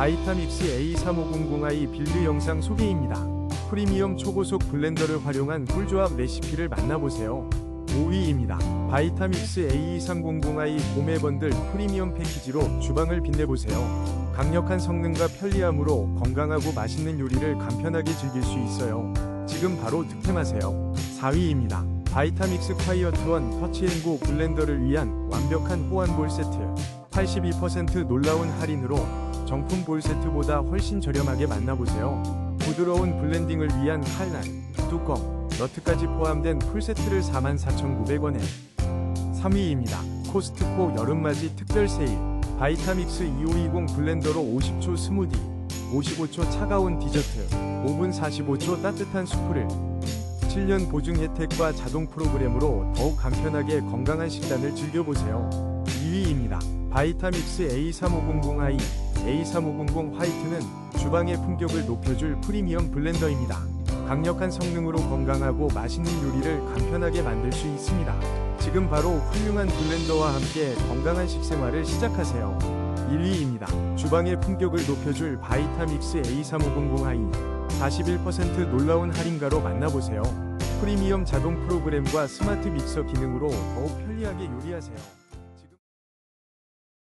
바이타믹스 A3500i 빌드 영상 소개입니다. 프리미엄 초고속 블렌더를 활용한 꿀조합 레시피를 만나보세요. 5위입니다. 바이타믹스 A2300i 봄의 번들 프리미엄 패키지로 주방을 빛내보세요. 강력한 성능과 편리함으로 건강하고 맛있는 요리를 간편하게 즐길 수 있어요. 지금 바로 득템하세요. 4위입니다. 바이타믹스 콰이어트원 터치앤고 블렌더를 위한 완벽한 호환 볼 세트. 82% 놀라운 할인으로 정품 볼 세트보다 훨씬 저렴하게 만나보세요. 부드러운 블렌딩을 위한 칼날, 뚜껑, 너트까지 포함된 풀세트를 44,900원에 3위입니다. 코스트코 여름맞이 특별 세일 바이타믹스 2520 블렌더로 50초 스무디 55초 차가운 디저트 5분 45초 따뜻한 수프를 7년 보증 혜택과 자동 프로그램으로 더욱 간편하게 건강한 식단을 즐겨보세요. 2위입니다. 바이타믹스 A3500i A3500 화이트는 주방의 품격을 높여줄 프리미엄 블렌더입니다. 강력한 성능으로 건강하고 맛있는 요리를 간편하게 만들 수 있습니다. 지금 바로 훌륭한 블렌더와 함께 건강한 식생활을 시작하세요. 1위입니다. 주방의 품격을 높여줄 바이타믹스 A3500i 41% 놀라운 할인가로 만나보세요. 프리미엄 자동 프로그램과 스마트 믹서 기능으로 더욱 편리하게 요리하세요.